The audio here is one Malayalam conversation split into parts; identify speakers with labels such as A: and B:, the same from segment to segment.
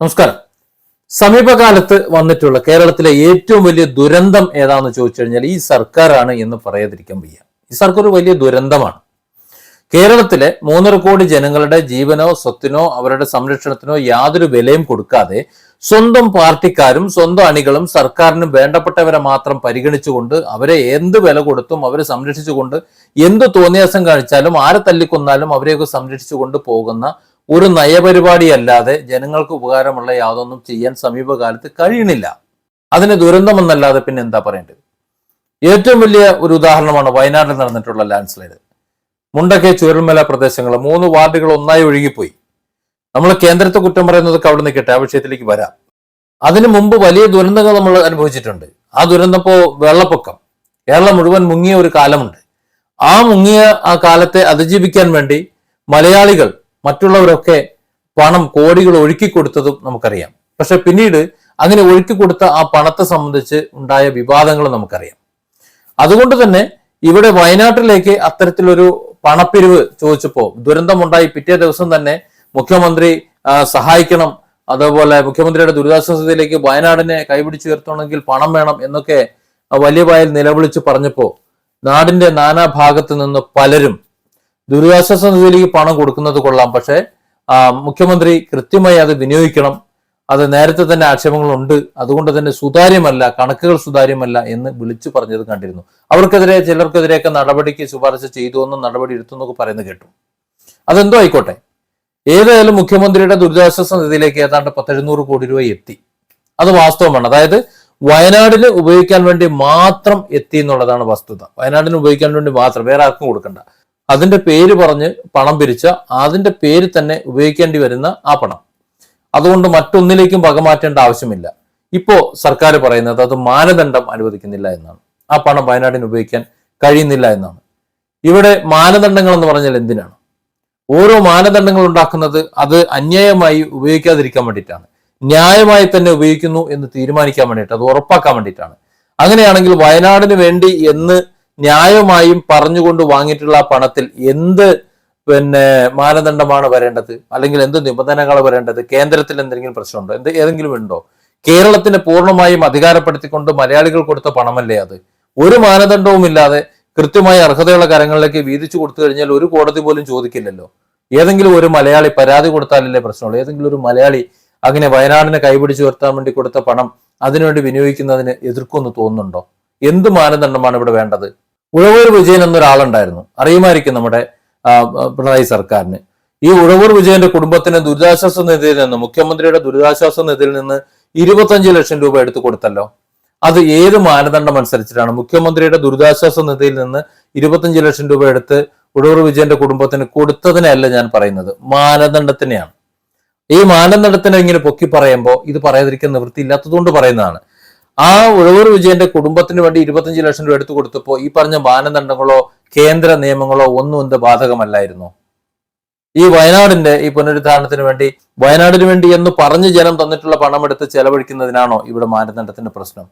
A: നമസ്കാരം. സമീപകാലത്ത് വന്നിട്ടുള്ള കേരളത്തിലെ ഏറ്റവും വലിയ ദുരന്തം ഏതാണെന്ന് ചോദിച്ചു കഴിഞ്ഞാൽ ഈ സർക്കാരാണ് എന്ന് പറയാതിരിക്കാൻ വയ്യ. ഈ സർക്കാർ ഒരു വലിയ ദുരന്തമാണ്. കേരളത്തിലെ മൂന്നര കോടി ജനങ്ങളുടെ ജീവനോ സ്വത്തിനോ അവരുടെ സംരക്ഷണത്തിനോ യാതൊരു വിലയും കൊടുക്കാതെ സ്വന്തം പാർട്ടിക്കാരും സ്വന്തം അണികളും സർക്കാരിനും വേണ്ടപ്പെട്ടവരെ മാത്രം പരിഗണിച്ചുകൊണ്ട് അവരെ എന്ത് വില കൊടുത്തും അവരെ സംരക്ഷിച്ചുകൊണ്ട് എന്ത് തോന്നിയാസം കാണിച്ചാലും ആരെ തല്ലിക്കൊന്നാലും അവരെയൊക്കെ സംരക്ഷിച്ചുകൊണ്ട് പോകുന്ന ഒരു നയപരിപാടി അല്ലാതെ ജനങ്ങൾക്ക് ഉപകാരമുള്ള യാതൊന്നും ചെയ്യാൻ സമീപകാലത്ത് കഴിയണില്ല. അതിന് ദുരന്തമെന്നല്ലാതെ പിന്നെ എന്താ പറയേണ്ടത്? ഏറ്റവും വലിയ ഒരു ഉദാഹരണമാണ് വയനാട്ടിൽ നടന്നിട്ടുള്ള ലാൻഡ് സ്ലൈഡ് മുണ്ടക്കെ ചുരൽമല പ്രദേശങ്ങൾ മൂന്ന് വാർഡുകൾ ഒന്നായി ഒഴുകിപ്പോയി. നമ്മൾ കേന്ദ്രത്തെ കുറ്റം പറയുന്നതൊക്കെ അവിടെ നിൽക്കട്ടെ ആ വിഷയത്തിലേക്ക് വരാം. അതിനു മുമ്പ് വലിയ ദുരന്തങ്ങൾ നമ്മൾ അനുഭവിച്ചിട്ടുണ്ട്. ആ ദുരന്തം ഇപ്പോ വെള്ളപ്പൊക്കം. കേരളം മുഴുവൻ മുങ്ങിയ ഒരു കാലമുണ്ട്. ആ മുങ്ങിയ ആ കാലത്തെ അതിജീവിക്കാൻ വേണ്ടി മലയാളികൾ മറ്റുള്ളവരൊക്കെ പണം കോടികൾ ഒഴുക്കി കൊടുത്തതും നമുക്കറിയാം. പക്ഷെ പിന്നീട് അങ്ങനെ ഒഴുക്കി കൊടുത്ത ആ പണത്തെ സംബന്ധിച്ച് ഉണ്ടായ വിവാദങ്ങൾ നമുക്കറിയാം. അതുകൊണ്ട് തന്നെ ഇവിടെ വയനാട്ടിലേക്ക് അത്തരത്തിലൊരു പണപ്പിരിവ് ചോദിച്ചപ്പോ ദുരന്തമുണ്ടായി. പിറ്റേ ദിവസം തന്നെ മുഖ്യമന്ത്രി സഹായിക്കണം. അതുപോലെ മുഖ്യമന്ത്രിയുടെ ദുരിതാശ്വാസത്തിലേക്ക് വയനാടിനെ വയനാടിനെ കൈപിടിച്ചുയർത്തണമെങ്കിൽ പണം വേണം എന്നൊക്കെ വലിയ വായിൽ നിലവിളിച്ച് പറഞ്ഞപ്പോ നാടിന്റെ നാനാ ഭാഗത്ത് നിന്ന് പലരും ദുരിതാശ്വാസ നിധിയിലേക്ക് പണം കൊടുക്കുന്നത് കൊള്ളാം. പക്ഷേ മുഖ്യമന്ത്രി കൃത്യമായി അത് വിനിയോഗിക്കണം. അത് നേരത്തെ തന്നെ ആക്ഷേപങ്ങളുണ്ട്. അതുകൊണ്ട് തന്നെ സുതാര്യമല്ല കണക്കുകൾ സുതാര്യമല്ല എന്ന് വിളിച്ചു പറഞ്ഞത് കണ്ടിരുന്നു. അവർക്കെതിരെ ചിലർക്കെതിരെയൊക്കെ നടപടിക്ക് ശുപാർശ ചെയ്തു എന്നും നടപടി എടുത്തു എന്നൊക്കെ പറയുന്നത് കേട്ടു. അതെന്തോ ആയിക്കോട്ടെ. ഏതായാലും മുഖ്യമന്ത്രിയുടെ ദുരിതാശ്വാസ നിധിയിലേക്ക് ഏതാണ്ട് പത്തെഴുന്നൂറ് കോടി രൂപ എത്തി. അത് വാസ്തവമാണ്. അതായത് വയനാടിന് ഉപയോഗിക്കാൻ വേണ്ടി മാത്രം എത്തി എന്നുള്ളതാണ് വസ്തുത. വയനാടിന് ഉപയോഗിക്കാൻ വേണ്ടി മാത്രം. വേറെ ആർക്കും കൊടുക്കണ്ട. അതിന്റെ പേര് പറഞ്ഞ് പണം പിരിച്ച അതിന്റെ പേര് തന്നെ ഉപയോഗിക്കേണ്ടി വരുന്ന ആ പണം. അതുകൊണ്ട് മറ്റൊന്നിലേക്കും വകമാറ്റേണ്ട ആവശ്യമില്ല. ഇപ്പോ സർക്കാർ പറയുന്നത് അത് മാനദണ്ഡം അനുവദിക്കുന്നില്ല എന്നാണ്. ആ പണം വയനാടിന് ഉപയോഗിക്കാൻ കഴിയുന്നില്ല എന്നാണ്. ഇവിടെ മാനദണ്ഡങ്ങൾ എന്ന് പറഞ്ഞാൽ എന്തിനാണ്? ഓരോ മാനദണ്ഡങ്ങൾ ഉണ്ടാക്കുന്നത് അത് അന്യായമായി ഉപയോഗിക്കാതിരിക്കാൻ വേണ്ടിയിട്ടാണ്. ന്യായമായി തന്നെ ഉപയോഗിക്കുന്നു എന്ന് തീരുമാനിക്കാൻ വേണ്ടിയിട്ട് അത് ഉറപ്പാക്കാൻ വേണ്ടിയിട്ടാണ്. അങ്ങനെയാണെങ്കിൽ വയനാടിന് വേണ്ടി എന്ന് ന്യായമായും പറഞ്ഞുകൊണ്ട് വാങ്ങിയിട്ടുള്ള പണത്തിൽ എന്ത് പിന്നെ മാനദണ്ഡമാണ് വരേണ്ടത്? അല്ലെങ്കിൽ എന്ത് നിബന്ധനകൾ വരേണ്ടത്? കേന്ദ്രത്തിൽ എന്തെങ്കിലും പ്രശ്നമുണ്ടോ? എന്ത് ഏതെങ്കിലും ഉണ്ടോ? കേരളത്തിനെ പൂർണമായും അധികാരപ്പെടുത്തിക്കൊണ്ട് മലയാളികൾ കൊടുത്ത പണമല്ലേ അത്? ഒരു മാനദണ്ഡവും ഇല്ലാതെ കൃത്യമായി അർഹതയുള്ള കരങ്ങളിലേക്ക് വീതിച്ചു കൊടുത്തു കഴിഞ്ഞാൽ ഒരു കോടതി പോലും ചോദിക്കില്ലല്ലോ. ഏതെങ്കിലും ഒരു മലയാളി പരാതി കൊടുത്താലല്ലേ പ്രശ്നമുള്ളൂ? ഏതെങ്കിലും ഒരു മലയാളി അങ്ങനെ വയനാടിനെ കൈപിടിച്ചു ഉയർത്താൻ വേണ്ടി കൊടുത്ത പണം അതിനുവേണ്ടി വിനിയോഗിക്കുന്നതിന് എതിർക്കുമെന്ന് തോന്നുന്നുണ്ടോ? എന്ത് മാനദണ്ഡമാണ് ഇവിടെ വേണ്ടത്? ഉഴവൂർ വിജയൻ എന്നൊരാളുണ്ടായിരുന്നു. അറിയുമായിരിക്കും നമ്മുടെ പിണറായി സർക്കാരിന്. ഈ ഉഴവൂർ വിജയന്റെ കുടുംബത്തിന് ദുരിതാശ്വാസ നിധിയിൽ നിന്ന് മുഖ്യമന്ത്രിയുടെ ദുരിതാശ്വാസ നിധിയിൽ നിന്ന് ഇരുപത്തഞ്ച് ലക്ഷം രൂപ എടുത്തു കൊടുത്തല്ലോ. അത് ഏത് മാനദണ്ഡം അനുസരിച്ചിട്ടാണ്? മുഖ്യമന്ത്രിയുടെ ദുരിതാശ്വാസ നിധിയിൽ നിന്ന് ഇരുപത്തഞ്ച് ലക്ഷം രൂപ എടുത്ത് ഉഴവൂർ വിജയന്റെ കുടുംബത്തിന് കൊടുത്തതിനല്ല ഞാൻ പറയുന്നത്. മാനദണ്ഡത്തിനെയാണ്. ഈ മാനദണ്ഡത്തിനെ ഇങ്ങനെ പൊക്കി പറയുമ്പോൾ ഇത് പറയാതിരിക്കാൻ നിവൃത്തിയില്ലാത്തതുകൊണ്ട് പറയുന്നതാണ്. ആ ഉഴവൂർ വിജയന്റെ കുടുംബത്തിന് വേണ്ടി ഇരുപത്തഞ്ച് ലക്ഷം രൂപ എടുത്തു കൊടുത്തപ്പോൾ ഈ പറഞ്ഞ മാനദണ്ഡങ്ങളോ കേന്ദ്ര നിയമങ്ങളോ ഒന്നും എന്ത് ബാധകമല്ലായിരുന്നു? ഈ വയനാടിന്റെ ഈ പുനരുദ്ധാരണത്തിന് വേണ്ടി വയനാടിന് വേണ്ടി എന്ന് പറഞ്ഞ് ജനം തന്നിട്ടുള്ള പണം എടുത്ത് ചെലവഴിക്കുന്നതിനാണോ ഇവിടെ മാനദണ്ഡത്തിന്റെ പ്രശ്നം?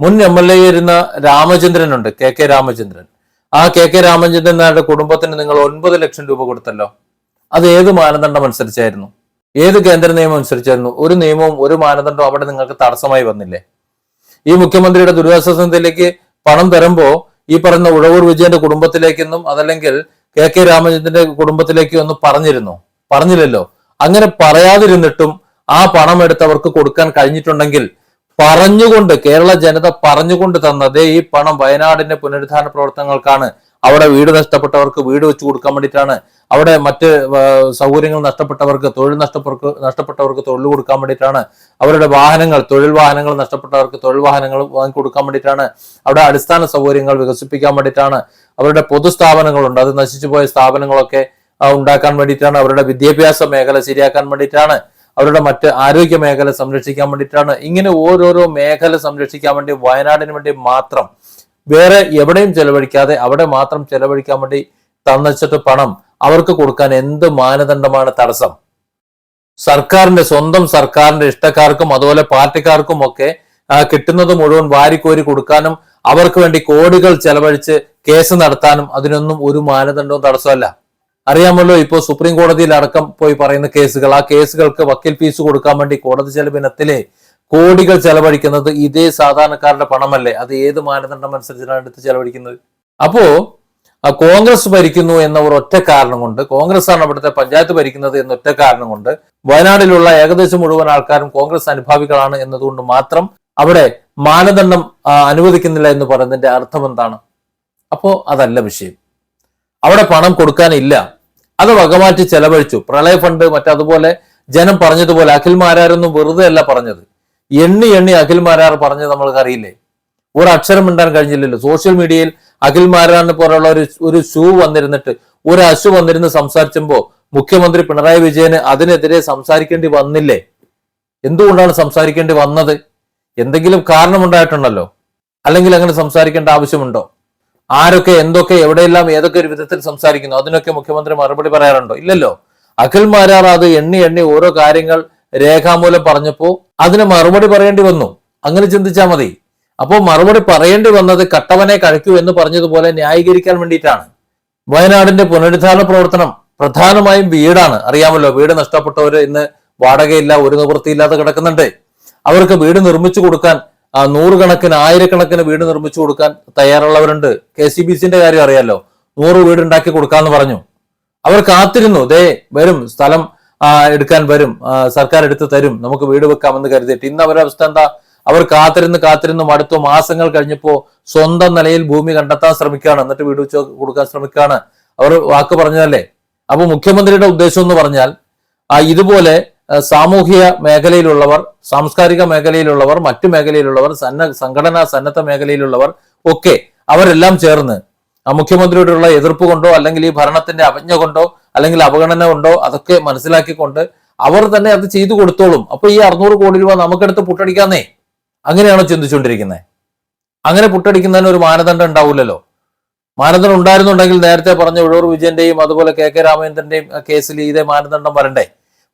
A: മുൻ എം എൽ എ ഇരുന്ന രാമചന്ദ്രൻ ഉണ്ട് കെ കെ രാമചന്ദ്രൻ. ആ കെ കെ രാമചന്ദ്രൻ നായരുടെ കുടുംബത്തിന് നിങ്ങൾ ഒൻപത് ലക്ഷം രൂപ കൊടുത്തല്ലോ. അത് ഏത് മാനദണ്ഡം അനുസരിച്ചായിരുന്നു? ഏത് കേന്ദ്ര നിയമം അനുസരിച്ചായിരുന്നു? ഒരു നിയമവും ഒരു മാനദണ്ഡവും അവിടെ നിങ്ങൾക്ക് തടസ്സമായി വന്നില്ലേ? ഈ മുഖ്യമന്ത്രിയുടെ ദുരിതാശ്വാസ നിധിയിലേക്ക് പണം തരുമ്പോ ഈ പറയുന്ന ഉഴവൂർ വിജയന്റെ കുടുംബത്തിലേക്കെന്നും അതല്ലെങ്കിൽ കെ കെ രാമചന്ദ്രന്റെ കുടുംബത്തിലേക്കും ഒന്നും പറഞ്ഞിരുന്നു. പറഞ്ഞില്ലല്ലോ. അങ്ങനെ പറയാതിരുന്നിട്ടും ആ പണം എടുത്തവർക്ക് കൊടുക്കാൻ കഴിഞ്ഞിട്ടുണ്ടെങ്കിൽ പറഞ്ഞുകൊണ്ട് കേരള ജനത പറഞ്ഞുകൊണ്ട് തന്നതേ ഈ പണം വയനാടിന്റെ പുനരുദ്ധാരണ പ്രവർത്തനങ്ങൾക്കാണ്. അവിടെ വീട് നഷ്ടപ്പെട്ടവർക്ക് വീട് വെച്ചു കൊടുക്കാൻ വേണ്ടിയിട്ടാണ്. അവിടെ മറ്റ് സൗകര്യങ്ങൾ നഷ്ടപ്പെട്ടവർക്ക് തൊഴിൽ നഷ്ടപ്പെട്ടവർക്ക് നഷ്ടപ്പെട്ടവർക്ക് തൊഴിൽ കൊടുക്കാൻ വേണ്ടിയിട്ടാണ്. അവരുടെ വാഹനങ്ങൾ തൊഴിൽ വാഹനങ്ങൾ നഷ്ടപ്പെട്ടവർക്ക് തൊഴിൽ വാഹനങ്ങൾ വാങ്ങി കൊടുക്കാൻ വേണ്ടിയിട്ടാണ്. അവിടെ അടിസ്ഥാന സൗകര്യങ്ങൾ വികസിപ്പിക്കാൻ വേണ്ടിയിട്ടാണ്. അവരുടെ പൊതുസ്ഥാപനങ്ങളുണ്ട്. അത് നശിച്ചു പോയ സ്ഥാപനങ്ങളൊക്കെ ഉണ്ടാക്കാൻ വേണ്ടിയിട്ടാണ്. അവരുടെ വിദ്യാഭ്യാസ മേഖല ശരിയാക്കാൻ വേണ്ടിയിട്ടാണ്. അവരുടെ മറ്റ് ആരോഗ്യ മേഖല സംരക്ഷിക്കാൻ വേണ്ടിയിട്ടാണ്. ഇങ്ങനെ ഓരോരോ മേഖല സംരക്ഷിക്കാൻ വേണ്ടി വയനാടിന് വേണ്ടി മാത്രം വേറെ എവിടെയും ചെലവഴിക്കാതെ അവിടെ മാത്രം ചെലവഴിക്കാൻ വേണ്ടി തന്നച്ചിട്ട് പണം അവർക്ക് കൊടുക്കാൻ എന്ത് മാനദണ്ഡമാണ് തടസ്സം? സർക്കാരിന്റെ സ്വന്തം സർക്കാരിന്റെ ഇഷ്ടക്കാർക്കും അതുപോലെ പാർട്ടിക്കാർക്കും ഒക്കെ കിട്ടുന്നത് മുഴുവൻ വാരിക്കോരി കൊടുക്കാനും അവർക്ക് വേണ്ടി കോടികൾ ചെലവഴിച്ച് കേസ് നടത്താനും അതിനൊന്നും ഒരു മാനദണ്ഡവും തടസ്സമല്ല. അറിയാമല്ലോ ഇപ്പോൾ സുപ്രീം കോടതിയിൽ അടക്കം പോയി പറയുന്ന കേസുകൾ ആ കേസുകൾക്ക് വക്കീൽ ഫീസ് കൊടുക്കാൻ വേണ്ടി കോടതി ചെലവിനത്തിലെ കോടികൾ ചെലവഴിക്കുന്നത് ഇതേ സാധാരണക്കാരുടെ പണമല്ലേ? അത് ഏത് മാനദണ്ഡം അനുസരിച്ചാണ് എടുത്ത് ചെലവഴിക്കുന്നത്? അപ്പോ കോൺഗ്രസ് ഭരിക്കുന്നു എന്ന ഒരു ഒറ്റ കാരണം കൊണ്ട് കോൺഗ്രസ് ആണ് അവിടുത്തെ പഞ്ചായത്ത് ഭരിക്കുന്നത് എന്ന ഒറ്റ കാരണം കൊണ്ട് വയനാടിലുള്ള ഏകദേശം മുഴുവൻ ആൾക്കാരും കോൺഗ്രസ് അനുഭാവികളാണ് എന്നതുകൊണ്ട് മാത്രം അവിടെ മാനദണ്ഡം അനുവദിക്കുന്നില്ല എന്ന് പറയുന്നതിന്റെ അർത്ഥം എന്താണ്? അപ്പോ അതല്ല വിഷയം. അവിടെ പണം കൊടുക്കാനില്ല. അത് വകമാറ്റി ചെലവഴിച്ചു. പ്രളയ ഫണ്ട് മറ്റതുപോലെ ജനം പറഞ്ഞതുപോലെ അഖിൽ മാരാരൊന്നും വെറുതെ അല്ല പറഞ്ഞത്. എണ്ണി എണ്ണി അഖിൽ മാരാർ പറഞ്ഞത് നമ്മൾക്ക് അറിയില്ലേ ഒരു അക്ഷരം മിണ്ടാൻ കഴിഞ്ഞില്ലല്ലോ. സോഷ്യൽ മീഡിയയിൽ അഖിൽ മാരാറിനെ പോലുള്ള ഒരു ഒരു ഷൂ വന്നിരുന്നിട്ട് ഒരു അശു വന്നിരുന്ന് സംസാരിച്ചപ്പോ മുഖ്യമന്ത്രി പിണറായി വിജയന് അതിനെതിരെ സംസാരിക്കേണ്ടി വന്നില്ലേ? എന്തുകൊണ്ടാണ് സംസാരിക്കേണ്ടി വന്നത്? എന്തെങ്കിലും കാരണമുണ്ടായിട്ടുണ്ടല്ലോ? അല്ലെങ്കിൽ അങ്ങനെ സംസാരിക്കേണ്ട ആവശ്യമുണ്ടോ? ആരൊക്കെ എന്തൊക്കെ എവിടെയെല്ലാം ഏതൊക്കെ ഒരു വിധത്തിൽ സംസാരിക്കുന്നു? അതിനൊക്കെ മുഖ്യമന്ത്രി മറുപടി പറയാറുണ്ടോ? ഇല്ലല്ലോ. അഖിൽ മാരാർ അത് എണ്ണി എണ്ണി ഓരോ കാര്യങ്ങൾ രേഖാമൂലം പറഞ്ഞപ്പോ അതിന് മറുപടി പറയേണ്ടി വന്നു. അങ്ങനെ ചിന്തിച്ചാൽ മതി. അപ്പോൾ മറുപടി പറയേണ്ടി വന്നത് കട്ടവനെ കഴിക്കൂ എന്ന് പറഞ്ഞതുപോലെ ന്യായീകരിക്കാൻ വേണ്ടിയിട്ടാണ്. വയനാടിന്റെ പുനരുദ്ധാരണ പ്രവർത്തനം പ്രധാനമായും വീടാണ്. അറിയാമല്ലോ വീട് നഷ്ടപ്പെട്ടവർ ഇന്ന് വാടകയില്ല ഒരു നിവൃത്തിയില്ലാതെ കിടക്കുന്നുണ്ട്. അവർക്ക് വീട് നിർമ്മിച്ചു കൊടുക്കാൻ നൂറുകണക്കിന് ആയിരക്കണക്കിന് വീട് നിർമ്മിച്ചു കൊടുക്കാൻ തയ്യാറുള്ളവരുണ്ട്. കെ സി ബി സിന്റെ കാര്യം അറിയാലോ. നൂറ് വീട് ഉണ്ടാക്കി കൊടുക്കാന്ന് പറഞ്ഞു. അവർ കാത്തിരുന്നു. ദേ വരും സ്ഥലം എടുക്കാൻ വരും. സർക്കാർ എടുത്ത് തരും. നമുക്ക് വീട് വെക്കാമെന്ന് കരുതിയിട്ട്. ഇന്ന് അവരുടെ അവസ്ഥ എന്താ? അവർ കാത്തിരുന്ന് കാത്തിരുന്ന് അടുത്ത മാസങ്ങൾ കഴിഞ്ഞപ്പോ സ്വന്തം നിലയിൽ ഭൂമി കണ്ടെത്താൻ ശ്രമിക്കുകയാണ്. എന്നിട്ട് വീട് വെച്ച് കൊടുക്കാൻ ശ്രമിക്കുകയാണ്. അവർ വാക്ക് പറഞ്ഞതല്ലേ? അപ്പൊ മുഖ്യമന്ത്രിയുടെ ഉദ്ദേശം എന്ന് പറഞ്ഞാൽ ഇതുപോലെ സാമൂഹിക മേഖലയിലുള്ളവർ സാംസ്കാരിക മേഖലയിലുള്ളവർ മറ്റു മേഖലയിലുള്ളവർ സന്ന സംഘടനാ സന്നദ്ധ മേഖലയിലുള്ളവർ ഒക്കെ അവരെല്ലാം ചേർന്ന് മുഖ്യമന്ത്രിയോടുള്ള എതിർപ്പ് കൊണ്ടോ അല്ലെങ്കിൽ ഈ ഭരണത്തിന്റെ അവജ്ഞ കൊണ്ടോ അല്ലെങ്കിൽ അവഗണന ഉണ്ടോ അതൊക്കെ മനസ്സിലാക്കിക്കൊണ്ട് അവർ തന്നെ അത് ചെയ്തു കൊടുത്തോളും. അപ്പൊ ഈ അറുന്നൂറ് കോടി രൂപ നമുക്കെടുത്ത് പുട്ടടിക്കാന്നേ. അങ്ങനെയാണോ ചിന്തിച്ചുകൊണ്ടിരിക്കുന്നത് അങ്ങനെ പുട്ടടിക്കുന്നതിന് ഒരു മാനദണ്ഡം ഉണ്ടാവില്ലല്ലോ. മാനദണ്ഡം ഉണ്ടായിരുന്നുണ്ടെങ്കിൽ നേരത്തെ പറഞ്ഞ ഉഴൂർ വിജയന്റെയും അതുപോലെ കെ കെ രാമചന്ദ്രന്റെയും കേസിൽ ഇതേ മാനദണ്ഡം വരണ്ടേ?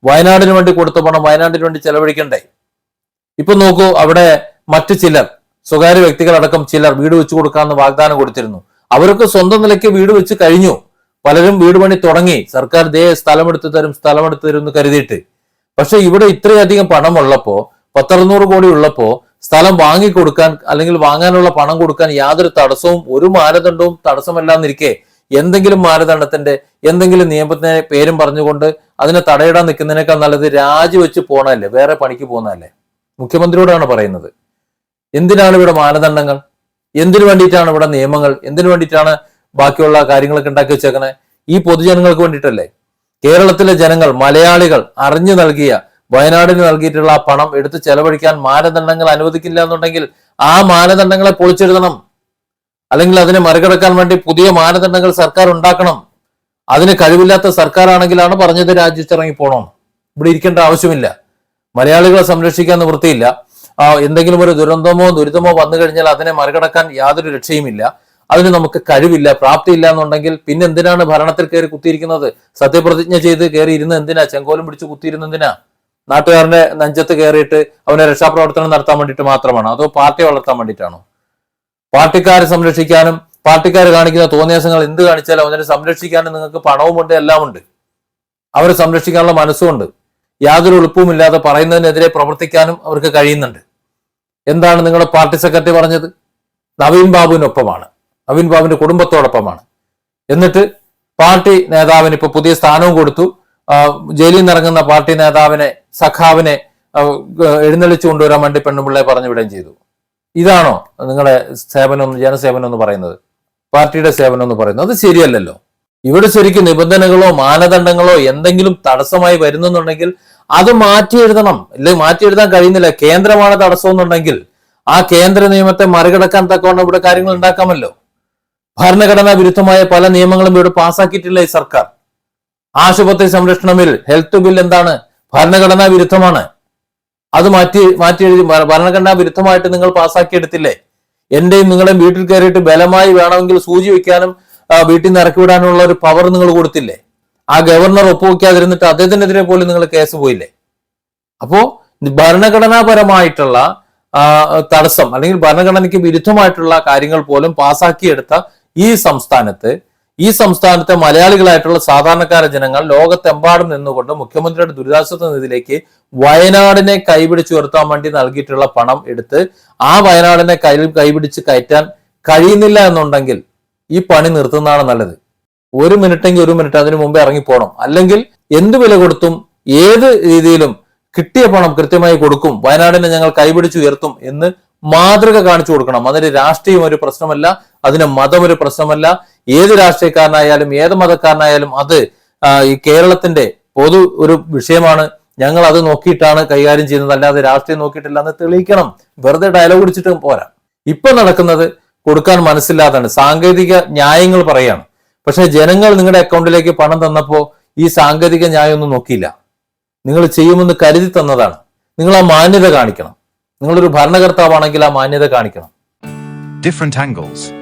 A: വയനാടിന് വേണ്ടി കൊടുത്ത പണം വയനാടിന് വേണ്ടി ചെലവഴിക്കണ്ടേ? ഇപ്പൊ നോക്കൂ അവിടെ മറ്റു ചിലർ സ്വകാര്യ വ്യക്തികളടക്കം ചിലർ വീട് വെച്ചു കൊടുക്കാമെന്ന് വാഗ്ദാനം കൊടുത്തിരുന്നു. അവരൊക്കെ സ്വന്തം നിലയ്ക്ക് വീട് വെച്ച് കഴിഞ്ഞു. പലരും വീട് പണി തുടങ്ങി. സർക്കാർ ദേ സ്ഥലമെടുത്ത് തരും സ്ഥലമെടുത്ത് തരും എന്ന് കരുതിയിട്ട്. പക്ഷെ ഇവിടെ ഇത്രയധികം പണം പണമുള്ളപ്പോ പത്തറുന്നൂറ് കോടി ഉള്ളപ്പോ സ്ഥലം വാങ്ങിക്കൊടുക്കാൻ അല്ലെങ്കിൽ വാങ്ങാനുള്ള പണം കൊടുക്കാൻ യാതൊരു തടസ്സവും ഒരു മാനദണ്ഡവും തടസ്സമല്ലാന്നിരിക്കെ എന്തെങ്കിലും മാനദണ്ഡത്തിന്റെ എന്തെങ്കിലും നിയമത്തിന്റെ പേരും പറഞ്ഞുകൊണ്ട് അതിനെ തടയിടാൻ നിൽക്കുന്നതിനേക്കാൾ നല്ലത് രാജിവെച്ച് പോണല്ലേ വേറെ പണിക്ക് പോകുന്നതല്ലേ? മുഖ്യമന്ത്രിയോടാണ് പറയുന്നത്. എന്തിനാണ് ഇവിടെ മാനദണ്ഡങ്ങൾ? എന്തിനു വേണ്ടിയിട്ടാണ് ഇവിടെ നിയമങ്ങൾ? എന്തിനു വേണ്ടിയിട്ടാണ് ബാക്കിയുള്ള കാര്യങ്ങളൊക്കെ ഉണ്ടാക്കി വെച്ചേക്കണേ. ഈ പൊതുജനങ്ങൾക്ക് വേണ്ടിയിട്ടല്ലേ? കേരളത്തിലെ ജനങ്ങൾ മലയാളികൾ അറിഞ്ഞു നൽകിയ വയനാടിന് നൽകിയിട്ടുള്ള ആ പണം എടുത്ത് ചെലവഴിക്കാൻ മാനദണ്ഡങ്ങൾ അനുവദിക്കില്ല എന്നുണ്ടെങ്കിൽ ആ മാനദണ്ഡങ്ങളെ പൊളിച്ചെഴുതണം. അല്ലെങ്കിൽ അതിനെ മറികടക്കാൻ വേണ്ടി പുതിയ മാനദണ്ഡങ്ങൾ സർക്കാർ ഉണ്ടാക്കണം. അതിന് കഴിവില്ലാത്ത സർക്കാരാണെങ്കിലാണ് പറഞ്ഞത് രാജ്യത്തിറങ്ങി പോകണം ഇവിടെ ഇരിക്കേണ്ട ആവശ്യമില്ല. മലയാളികളെ സംരക്ഷിക്കാൻ നിവൃത്തിയില്ല. എന്തെങ്കിലും ഒരു ദുരന്തമോ ദുരിതമോ വന്നു കഴിഞ്ഞാൽ അതിനെ മറികടക്കാൻ യാതൊരു രക്ഷയുമില്ല. അതിന് നമുക്ക് കഴിവില്ല പ്രാപ്തിയില്ല എന്നുണ്ടെങ്കിൽ പിന്നെ എന്തിനാണ് ഭരണത്തിൽ കയറി കുത്തിയിരിക്കുന്നത്? സത്യപ്രതിജ്ഞ ചെയ്ത് കയറി ഇരുന്ന് എന്തിനാ? ചെങ്കോലും പിടിച്ച് കുത്തിയിരുന്ന എന്തിനാ? നാട്ടുകാരന്റെ നെഞ്ചത്ത് കയറിയിട്ട് അവനെ രക്ഷാപ്രവർത്തനം നടത്താൻ വേണ്ടിയിട്ട് മാത്രമാണോ? അതോ പാർട്ടി വളർത്താൻ വേണ്ടിയിട്ടാണോ? പാർട്ടിക്കാരെ സംരക്ഷിക്കാനും പാർട്ടിക്കാർ കാണിക്കുന്ന തോന്നിയാസങ്ങൾ എന്ത് കാണിച്ചാലും അവനെ സംരക്ഷിക്കാനും നിങ്ങൾക്ക് പണവുമുണ്ട് എല്ലാം ഉണ്ട്. അവരെ സംരക്ഷിക്കാനുള്ള മനസ്സുമുണ്ട്. യാതൊരു എളുപ്പവുമില്ലാതെ പറയുന്നതിനെതിരെ പ്രവർത്തിക്കാനും അവർക്ക് കഴിയുന്നുണ്ട്. എന്താണ് നിങ്ങളുടെ പാർട്ടി സെക്രട്ടറി പറഞ്ഞത്? നവീൻ ബാബുവിനൊപ്പമാണ്. നവീൻ ബാബുവിന്റെ കുടുംബത്തോടൊപ്പമാണ്. എന്നിട്ട് പാർട്ടി നേതാവിന് ഇപ്പൊ പുതിയ സ്ഥാനവും കൊടുത്തു. ജയിലിൽ നിന്നിറങ്ങുന്ന പാർട്ടി നേതാവിനെ സഖാവിനെ എഴുന്നള്ളിച്ചു കൊണ്ടുവരാൻ വേണ്ടി പെണ്ണുപിള്ളയെ പറഞ്ഞു വിടുകയും ചെയ്തു. ഇതാണോ നിങ്ങളെ സേവനം ജനസേവനം എന്ന് പറയുന്നത്? പാർട്ടിയുടെ സേവനം എന്ന് പറയുന്നത്. അത് ശരിയല്ലല്ലോ. ഇവിടെ ശരിക്കും നിബന്ധനകളോ മാനദണ്ഡങ്ങളോ എന്തെങ്കിലും തടസ്സമായി വരുന്നുണ്ടെങ്കിൽ അത് മാറ്റി എഴുതണം. അല്ലെങ്കിൽ മാറ്റി എഴുതാൻ കഴിയുന്നില്ല. കേന്ദ്രമാണ് തടസ്സം എന്നുണ്ടെങ്കിൽ ആ കേന്ദ്ര നിയമത്തെ മറികടക്കാൻ തക്കവണ്ണം ഇവിടെ കാര്യങ്ങൾ ഉണ്ടാക്കാമല്ലോ. ഭരണഘടനാ വിരുദ്ധമായ പല നിയമങ്ങളും ഇവിടെ പാസ്സാക്കിയിട്ടില്ല ഈ സർക്കാർ. ആശുപത്രി സംരക്ഷണ ബിൽ ഹെൽത്ത് ബിൽ എന്താണ് ഭരണഘടനാ വിരുദ്ധമാണ്. അത് മാറ്റി മാറ്റി എഴുതി ഭരണഘടനാ വിരുദ്ധമായിട്ട് നിങ്ങൾ പാസ്സാക്കിയെടുത്തില്ലേ എന്റെയും നിങ്ങളുടെയും വീട്ടിൽ കയറിയിട്ട് ബലമായി വേണമെങ്കിൽ സൂചി വെക്കാനും വീട്ടിൽ നിന്ന് ഇറക്കി വിടാനുള്ള ഒരു പവർ നിങ്ങൾ കൊടുത്തില്ലേ? ആ ഗവർണർ ഒപ്പുവെക്കാതിരുന്നിട്ട് അദ്ദേഹത്തിനെതിരെ പോലും നിങ്ങൾ കേസ് പോയില്ലേ? അപ്പോ ഭരണഘടനാപരമായിട്ടുള്ള തടസ്സം അല്ലെങ്കിൽ ഭരണഘടനയ്ക്ക് വിരുദ്ധമായിട്ടുള്ള കാര്യങ്ങൾ പോലും പാസാക്കിയെടുത്ത ഈ സംസ്ഥാനത്ത് ഈ സംസ്ഥാനത്തെ മലയാളികളായിട്ടുള്ള സാധാരണക്കാര ജനങ്ങൾ ലോകത്തെമ്പാടും നിന്നുകൊണ്ട് മുഖ്യമന്ത്രിയുടെ ദുരിതാശ്വാസ നിധിയിലേക്ക് വയനാടിനെ കൈപിടിച്ചുയർത്താൻ വേണ്ടി നൽകിയിട്ടുള്ള പണം എടുത്ത് ആ വയനാടിനെ കൈ കൈപിടിച്ച് കയറ്റാൻ കഴിയുന്നില്ല എന്നുണ്ടെങ്കിൽ ഈ പണി നിർത്തുന്നതാണ് നല്ലത്. ഒരു മിനിറ്റെങ്കിൽ ഒരു മിനിറ്റ് അതിനു മുമ്പേ ഇറങ്ങിപ്പോണം അല്ലെങ്കിൽ എന്ത് വില കൊടുത്തും ഏത് രീതിയിലും കിട്ടിയ പണം കൃത്യമായി കൊടുക്കും. വയനാടിനെ ഞങ്ങൾ കൈപിടിച്ച് ഉയർത്തും എന്ന് മാതൃക കാണിച്ചു കൊടുക്കണം. അതിന് രാഷ്ട്രീയം ഒരു പ്രശ്നമല്ല. അതിന് മതം ഒരു പ്രശ്നമല്ല. ഏത് രാഷ്ട്രീയക്കാരനായാലും ഏത് മതക്കാരനായാലും അത് ഈ കേരളത്തിന്റെ പൊതു ഒരു വിഷയമാണ്. ഞങ്ങൾ അത് നോക്കിയിട്ടാണ് കൈകാര്യം ചെയ്യുന്നത്. അല്ലാതെ രാഷ്ട്രീയം നോക്കിയിട്ടില്ല എന്ന് തെളിയിക്കണം. വെറുതെ ഡയലോഗ് അടിച്ചിട്ട് പോരാ. ഇപ്പൊ നടക്കുന്നത് കൊടുക്കാൻ മനസ്സില്ലാതാണ്. സാങ്കേതിക ന്യായങ്ങൾ പറയാണ്. പക്ഷെ ജനങ്ങൾ നിങ്ങളുടെ അക്കൗണ്ടിലേക്ക് പണം തന്നപ്പോ ഈ സാങ്കേതിക ന്യായം ഒന്നും നോക്കിയില്ല. നിങ്ങൾ ചെയ്യുമെന്ന് കരുതി തന്നതാണ്. നിങ്ങൾ ആ മാന്യത കാണിക്കണം. നിങ്ങളൊരു ഭരണകർത്താവാണെങ്കിൽ ആ മാന്യത കാണിക്കണം.
B: Different angles.